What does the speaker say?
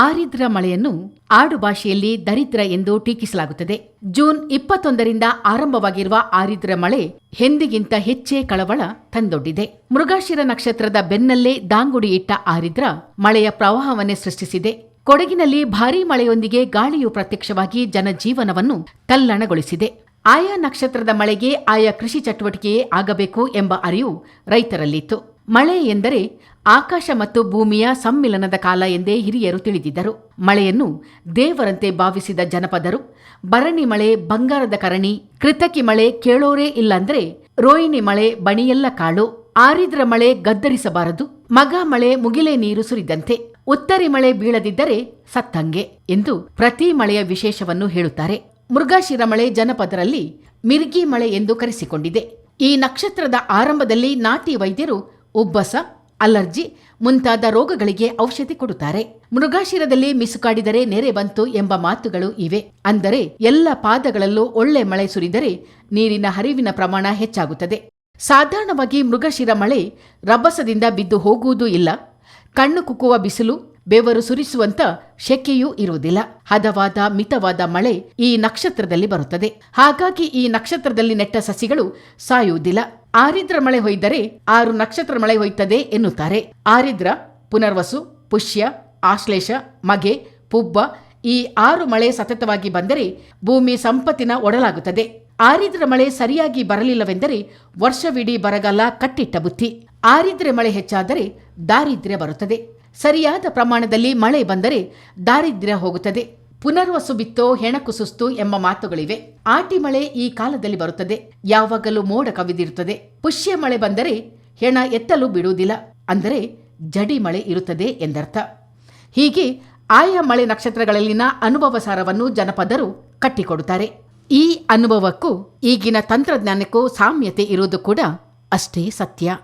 ಆರಿದ್ರ ಮಳೆಯನ್ನು ಆಡು ಭಾಷೆಯಲ್ಲಿ ದರಿದ್ರ ಎಂದು ಟೀಕಿಸಲಾಗುತ್ತದೆ. ಜೂನ್ ಇಪ್ಪತ್ತೊಂದರಿಂದ ಆರಂಭವಾಗಿರುವ ಆರಿದ್ರ ಮಳೆ ಹೆಂದಿಗಿಂತ ಹೆಚ್ಚೇ ಕಳವಳ ತಂದೊಡ್ಡಿದೆ. ಮೃಗಾಶಿರ ನಕ್ಷತ್ರದ ಬೆನ್ನಲ್ಲೇ ದಾಂಗುಡಿ ಇಟ್ಟ ಆರಿದ್ರ ಮಳೆಯ ಪ್ರವಾಹವನ್ನೇ ಸೃಷ್ಟಿಸಿದೆ. ಕೊಡಗಿನಲ್ಲಿ ಭಾರೀ ಮಳೆಯೊಂದಿಗೆ ಗಾಳಿಯು ಪ್ರತ್ಯಕ್ಷವಾಗಿ ಜನಜೀವನವನ್ನು ತಲ್ಲಣಗೊಳಿಸಿದೆ. ಆಯಾ ನಕ್ಷತ್ರದ ಮಳೆಗೆ ಆಯಾ ಕೃಷಿ ಚಟುವಟಿಕೆಯೇ ಆಗಬೇಕು ಎಂಬ ಅರಿವು ರೈತರಲ್ಲಿತ್ತು. ಮಳೆ ಎಂದರೆ ಆಕಾಶ ಮತ್ತು ಭೂಮಿಯ ಸಮ್ಮಿಲನದ ಕಾಲ ಎಂದೇ ಹಿರಿಯರು ತಿಳಿದಿದ್ದರು. ಮಳೆಯನ್ನು ದೇವರಂತೆ ಭಾವಿಸಿದ ಜನಪದರು ಬರಣಿ ಮಳೆ, ಬಂಗಾರದ ಕರಣಿ, ಕೃತಕಿ ಮಳೆ ಕೇಳೋರೇ ಇಲ್ಲಂದ್ರೆ ರೋಹಿಣಿ ಮಳೆ ಬಣಿಯೆಲ್ಲ ಕಾಳು, ಆರಿದ್ರ ಮಳೆ ಗದ್ದರಿಸಬಾರದು, ಮಗ ಮಳೆ ಮುಗಿಲೆ ನೀರು ಸುರಿದಂತೆ, ಉತ್ತರಿ ಮಳೆ ಬೀಳದಿದ್ದರೆ ಸತ್ತಂಗೆ ಎಂದು ಪ್ರತಿ ಮಳೆಯ ವಿಶೇಷವನ್ನು ಹೇಳುತ್ತಾರೆ. ಮೃಗಾಶಿರ ಮಳೆ ಜನಪದರಲ್ಲಿ ಮಿರ್ಗಿ ಮಳೆ ಎಂದು ಕರೆಸಿಕೊಂಡಿದೆ. ಈ ನಕ್ಷತ್ರದ ಆರಂಭದಲ್ಲಿ ನಾಟಿ ವೈದ್ಯರು ಉಬ್ಬಸ, ಅಲರ್ಜಿ ಮುಂತಾದ ರೋಗಗಳಿಗೆ ಔಷಧಿ ಕೊಡುತ್ತಾರೆ. ಮೃಗಾಶಿರದಲ್ಲಿ ಮಿಸುಕಾಡಿದರೆ ನೆರೆ ಬಂತು ಎಂಬ ಮಾತುಗಳು ಇವೆ. ಅಂದರೆ ಎಲ್ಲ ಪಾದಗಳಲ್ಲೂ ಒಳ್ಳೆ ಮಳೆ ಸುರಿದರೆ ನೀರಿನ ಹರಿವಿನ ಪ್ರಮಾಣ ಹೆಚ್ಚಾಗುತ್ತದೆ. ಸಾಧಾರಣವಾಗಿ ಮೃಗಶಿರ ಮಳೆ ರಭಸದಿಂದ ಬಿದ್ದು ಹೋಗುವುದೂ ಇಲ್ಲ. ಕಣ್ಣು ಕುಕ್ಕುವ ಬಿಸಿಲು ಬೆವರು ಸುರಿಸುವಂತ ಶೆಕೆಯೂ ಇರುವುದಿಲ್ಲ. ಹದವಾದ, ಮಿತವಾದ ಮಳೆ ಈ ನಕ್ಷತ್ರದಲ್ಲಿ ಬರುತ್ತದೆ. ಹಾಗಾಗಿ ಈ ನಕ್ಷತ್ರದಲ್ಲಿ ನೆಟ್ಟ ಸಸಿಗಳು ಸಾಯುವುದಿಲ್ಲ. ಆರಿದ್ರ ಮಳೆ ಹೊಯ್ದರೆ ಆರು ನಕ್ಷತ್ರ ಮಳೆ ಹೊಯ್ತದೆ ಎನ್ನುತ್ತಾರೆ. ಆರಿದ್ರ, ಪುನರ್ವಸು, ಪುಷ್ಯ, ಆಶ್ಲೇಷ, ಮಗೆ, ಪುಬ್ಬ ಈ ಆರು ಮಳೆ ಸತತವಾಗಿ ಬಂದರೆ ಭೂಮಿ ಸಂಪತ್ತಿನ ಒಡಲಾಗುತ್ತದೆ. ಆರಿದ್ರ ಮಳೆ ಸರಿಯಾಗಿ ಬರಲಿಲ್ಲವೆಂದರೆ ವರ್ಷವಿಡೀ ಬರಗಾಲ ಕಟ್ಟಿಟ್ಟ ಬುತ್ತಿ. ಆರಿದ್ರೆ ಮಳೆ ಹೆಚ್ಚಾದರೆ ದಾರಿದ್ರ್ಯ ಬರುತ್ತದೆ. ಸರಿಯಾದ ಪ್ರಮಾಣದಲ್ಲಿ ಮಳೆ ಬಂದರೆ ದಾರಿದ್ರ್ಯ ಹೋಗುತ್ತದೆ. ಪುನರ್ವಸು ಬಿತ್ತೋ ಹೆಣಕು ಸುಸ್ತು ಎಂಬ ಮಾತುಗಳಿವೆ. ಆಟಿ ಮಳೆ ಈ ಕಾಲದಲ್ಲಿ ಬರುತ್ತದೆ. ಯಾವಾಗಲೂ ಮೋಡ ಕವಿದಿರುತ್ತದೆ. ಪುಷ್ಯ ಮಳೆ ಬಂದರೆ ಹೆಣ ಎತ್ತಲು ಬಿಡುವುದಿಲ್ಲ. ಅಂದರೆ ಜಡಿ ಮಳೆ ಇರುತ್ತದೆ ಎಂದರ್ಥ. ಹೀಗೆ ಆಯಾ ಮಳೆ ನಕ್ಷತ್ರಗಳಲ್ಲಿನ ಅನುಭವ ಸಾರವನ್ನು ಜನಪದರು ಕಟ್ಟಿಕೊಡುತ್ತಾರೆ. ಈ ಅನುಭವಕ್ಕೂ ಈಗಿನ ತಂತ್ರಜ್ಞಾನಕ್ಕೂ ಸಾಮ್ಯತೆ ಇರುವುದು ಕೂಡ ಅಷ್ಟೇ ಸತ್ಯ.